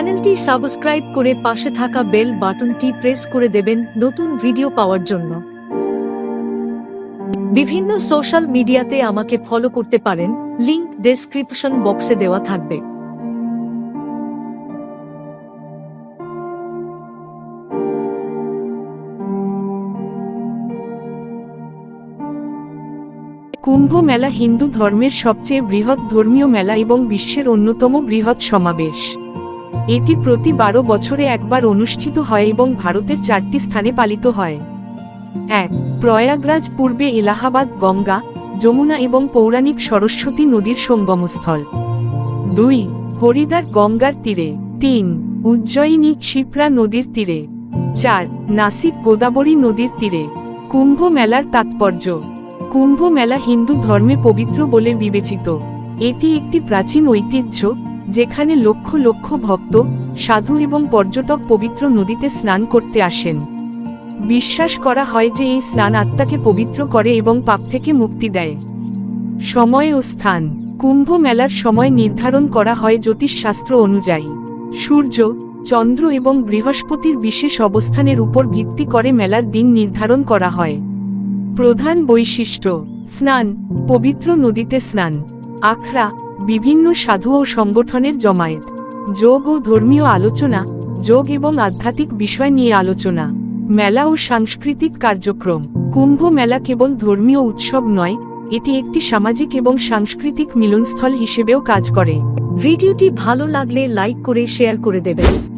চ্যানেলটি সাবস্ক্রাইব করে পাশে থাকা বেল বাটনটি প্রেস করে দেবেন নতুন ভিডিও পাওয়ার জন্য। বিভিন্ন সোশ্যাল মিডিয়াতে আমাকে ফলো করতে পারেন, লিংক ডেসক্রিপশন বক্সে দেওয়া থাকবে। কুম্ভ মেলা হিন্দু ধর্মের সবচেয়ে বৃহৎ ধর্মীয় মেলা এবং বিশ্বের অন্যতম বৃহৎ সমাবেশ। এটি প্রতি বারো বছরে একবার অনুষ্ঠিত হয় এবং ভারতের চারটি স্থানে পালিত হয়। এক, প্রয়াগরাজ পূর্বে এলাহাবাদ, গঙ্গা, যমুনা এবং পৌরাণিক সরস্বতী নদীর সঙ্গমস্থল। দুই, হরিদ্বার গঙ্গার তীরে। তিন, উজ্জয়িনী ক্ষিপ্রা নদীর তীরে। চার, নাসিক গোদাবরী নদীর তীরে। কুম্ভ মেলার তাৎপর্য। কুম্ভ মেলা হিন্দু ধর্মে পবিত্র বলে বিবেচিত। এটি একটি প্রাচীন ঐতিহ্য। যেখানে লক্ষ লক্ষ ভক্ত, সাধু এবং পর্যটক পবিত্র নদীতে স্নান করতে আসেন। বিশ্বাস করা হয় যে এই স্নান আত্মাকে পবিত্র করে এবং পাপ থেকে মুক্তি দেয়। সময় ও স্থান। কুম্ভ মেলার সময় নির্ধারণ করা হয় জ্যোতিষশাস্ত্র অনুযায়ী। সূর্য, চন্দ্র এবং বৃহস্পতির বিশেষ অবস্থানের উপর ভিত্তি করে মেলার দিন নির্ধারণ করা হয়। প্রধান বৈশিষ্ট্য। স্নান। পবিত্র নদীতে স্নান। আখড়া বিভিন্ন সাধু ও সংগঠনের জমায়েত। যোগ ও ধর্মীয় আলোচনা, যোগ এবং আধ্যাত্মিক বিষয় নিয়ে আলোচনা। মেলা ও সাংস্কৃতিক কার্যক্রম। কুম্ভ মেলা কেবল ধর্মীয় উৎসব নয়, এটি একটি সামাজিক এবং সাংস্কৃতিক মিলনস্থল হিসেবেও কাজ করে। ভিডিওটি ভালো লাগলে লাইক করে, শেয়ার করে দেবেন।